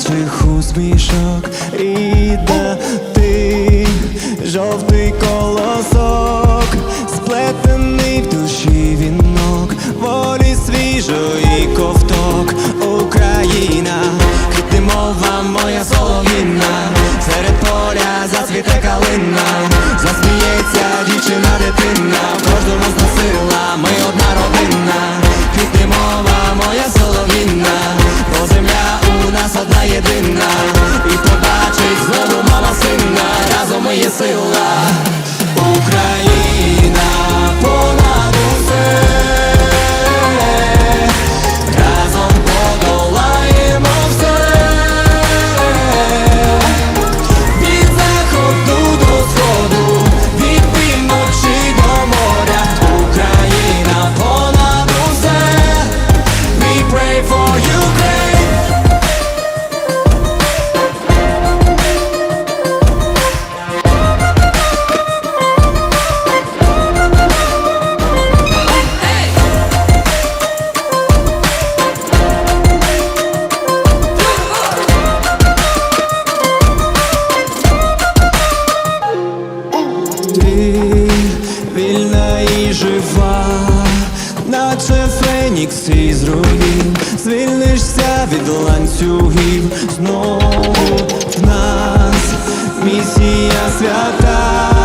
дитячих усмішок Іде ти, жовтий колосок, сплетений в душі вінок, волі свіжої ковток, Україна, квіти мова моя солов'їна, серед поля зацвіте калина, фенікс з руїн, звільнишся від ланцюгів, знову в нас місія свята,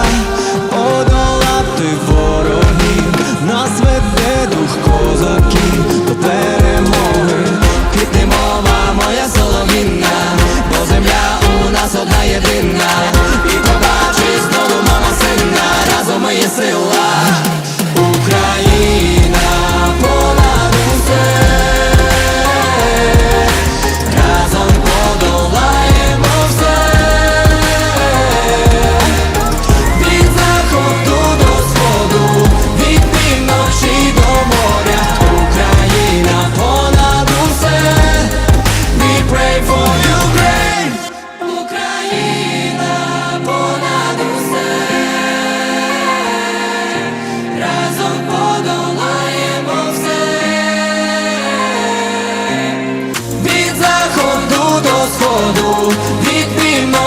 wodu, wit mimo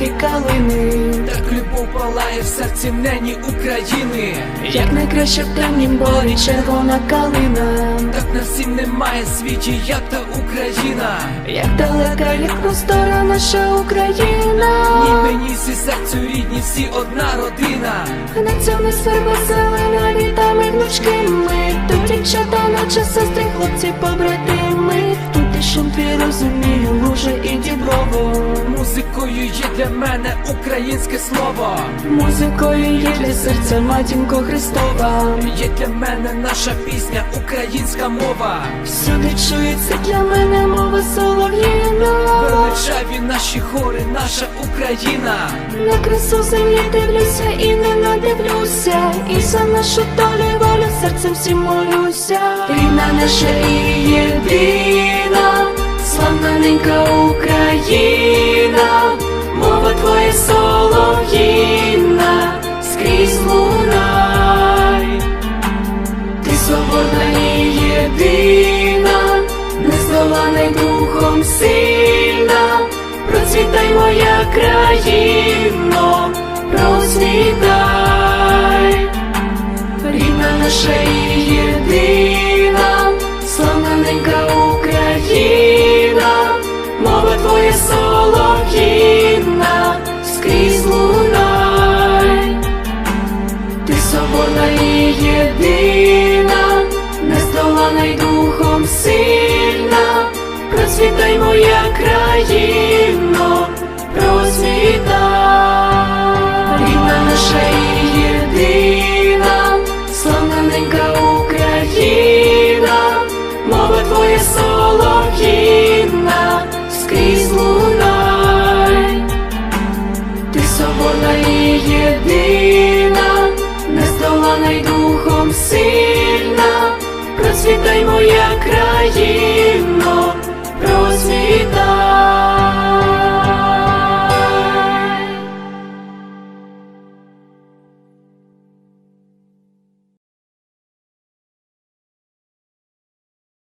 бори, калини, Так любов палає в серці нені України. як найкраще в темнім борі червона калина, Так на всім немає світі, як та Україна. як далека, як простора наша Україна, Ні мені всі серцю рідні, всі одна родина. на цьому сверба зелена літами гнучкими, тут дівчата, наче сестри, хлопці побратими, тут і шум твій розумію, луже і діброво. Музикою є для мене українське слово. Музикою є для серця матінко Христова. Є для мене наша пісня, українська мова. Всюди чується для мене мова солов'їна Величаві наші хори, наша Україна. На красу землі дивлюся і не надивлюся І за нашу долю і волю серцем всім молюся Рідна наша і єдина Славна ненька Україна Мова твоя солов'їна Скрізь лунай. Ти свободна і єдина, нездолана й духом сильна, процвітай моя країно, процвітай, рідна наша і єдина, Хай моя країна процвіта, рідна наша і єдина, славненька Україна, мова твоя солов'їна скрізь лунай, ти свободна і єдина, нездолана й духом сильна, процвітай моя країна.